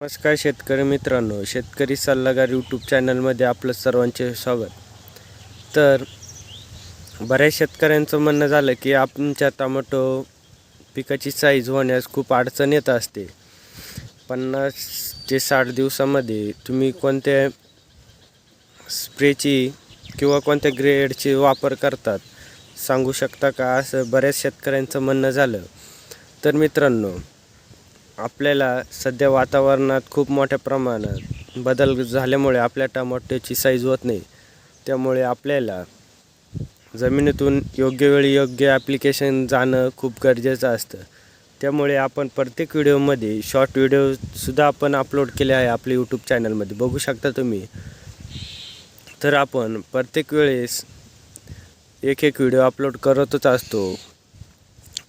नमस्कार शेतकरी मित्रांनो शेतकरी सल्लागार यूट्यूब चॅनलमध्ये आपलं सर्वांचे स्वागत. तर बऱ्याच शेतकऱ्यांचं म्हणणं झालं की आमच्या टमाटो पिकाची साईज होण्यास खूप अडचण येत असते. पन्नास ते साठ दिवसामध्ये तुम्ही कोणत्या स्प्रेची किंवा कोणत्या ग्रेडची वापर करतात सांगू शकता का? असं बऱ्याच शेतकऱ्यांचं म्हणणं झालं. तर मित्रांनो आपल्याला सध्या वातावरणात खूप मोठ्या प्रमाणात बदल झाल्यामुळे आपल्या टमाट्याची साईज होत नाही. त्यामुळे आपल्याला जमिनीतून योग्य वेळी योग्य ॲप्लिकेशन जाणं खूप गरजेचं असतं. त्यामुळे आपण प्रत्येक व्हिडिओमध्ये शॉर्ट व्हिडिओसुद्धा आपण अपलोड केले आहे आपल्या यूट्यूब चॅनलमध्ये बघू शकता तुम्ही. तर आपण प्रत्येक वेळेस एक एक व्हिडिओ अपलोड करतच असतो.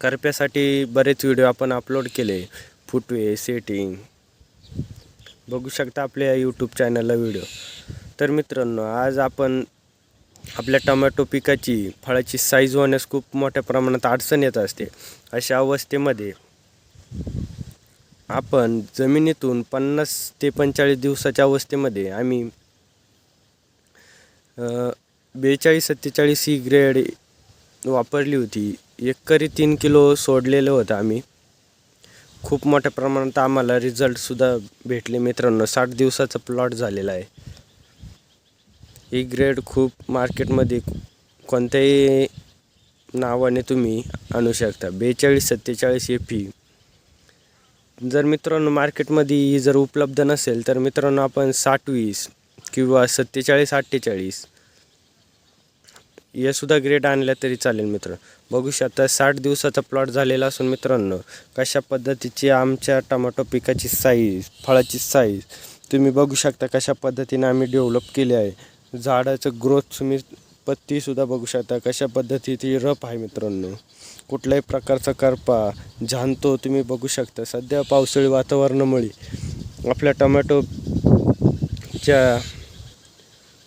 करप्यासाठी बरेच व्हिडिओ आपण अपलोड केले. फुटवे सेटिंग. बघू शकता आपल्या यूट्यूब चॅनलला व्हिडिओ तर मित्रांनो आज आपण आपल्या टमॅटो पिकाची फळाची साईज होण्यास खूप मोठ्या प्रमाणात अडचण येत असते. अशा अवस्थेमध्ये आपण जमिनीतून पन्नास ते पंचेचाळीस दिवसाच्या अवस्थेमध्ये आम्ही बेचाळीस सत्तेचाळीस ही ग्रेड वापरली होती. एकरी तीन किलो सोडलेलं होतं आम्ही. खूप मोठ्या प्रमाणात आम्हाला रिझल्टसुद्धा भेटले मित्रांनो. साठ दिवसाचा प्लॉट झालेला आहे. ही ग्रेड खूप मार्केटमध्ये कोणत्याही नावाने तुम्ही आणू शकता. बेचाळीस सत्तेचाळीस ए पी जर मित्रांनो मार्केटमध्ये ही जर उपलब्ध नसेल तर मित्रांनो आपण साठ वीस किंवा सत्तेचाळीस अठ्ठेचाळीस यासुद्धा ग्रेड आणल्या तरी चालेल मित्र बघू शकता साठ दिवसाचा प्लॉट झालेला असून मित्रांनो कशा पद्धतीची आमच्या टमाटो पिकाची साईज फळाची साईज तुम्ही बघू शकता कशा पद्धतीने आम्ही डेव्हलप केली आहे. झाडाचं ग्रोथ तुम्ही पत्तीसुद्धा बघू शकता कशा पद्धतीची रप आहे मित्रांनो. कुठल्याही प्रकारचा करपा झांतो तुम्ही बघू शकता. सध्या पावसाळी वातावरणामुळे आपल्या टमॅटोच्या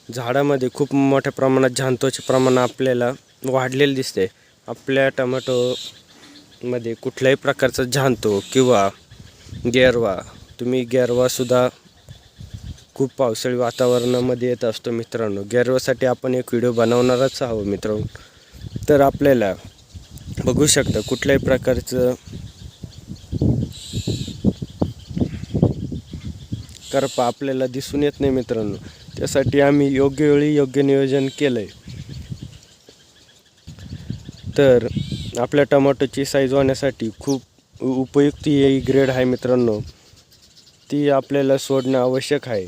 झाडामध्ये खूप मोठ्या प्रमाणात झांतोचे प्रमाण आपल्याला वाढलेलं दिसते. आपल्या टमॅटोमध्ये कुठल्याही प्रकारचा झांतो किंवा गेरवा तुम्ही गेरवासुद्धा खूप पावसाळी वातावरणामध्ये येत असतो मित्रांनो. गेरवासाठी आपण एक व्हिडिओ बनवणारच आहोत मित्रांनो. तर आपल्याला बघू शकता कुठल्याही प्रकारचं करपा आपल्याला दिसून येत नाही मित्रांनो. त्यासाठी आम्ही योग्य वेळी योग्य नियोजन केलं आहे तर आपल्या टमाटोची साईज होण्यासाठी खूप उपयुक्त ही ग्रेड आहे मित्रांनो. ती आपल्याला सोडणं आवश्यक आहे.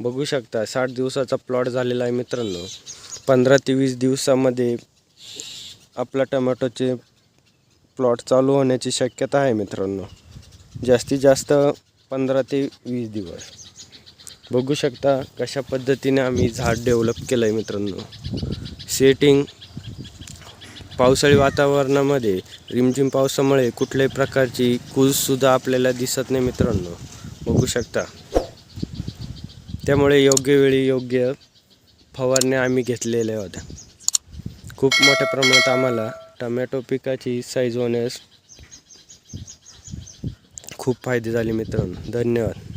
बघू शकता साठ दिवसाचा प्लॉट झालेला आहे मित्रांनो. पंधरा ते वीस दिवसामध्ये आपला टमाटोचे प्लॉट चालू होण्याची शक्यता आहे मित्रांनो. जास्तीत जास्त पंधरा ते वीस दिवस. बघू शकता कशा पद्धतीने आम्ही झाड डेव्हलप केलं आहे मित्रांनो. सेटिंग पावसाळी वातावरणामध्ये रिमझिम पावसामुळे कुठल्याही प्रकारची कूजसुद्धा आपल्याला दिसत नाही मित्रांनो. बघू शकता. त्यामुळे योग्य वेळी योग्य फवारण्या आम्ही घेतलेल्या होत्या. खूप मोठ्या प्रमाणात आम्हाला टमॅटो पिकाची साईज होण्यास खूप फायदे झाले मित्रांनो. धन्यवाद.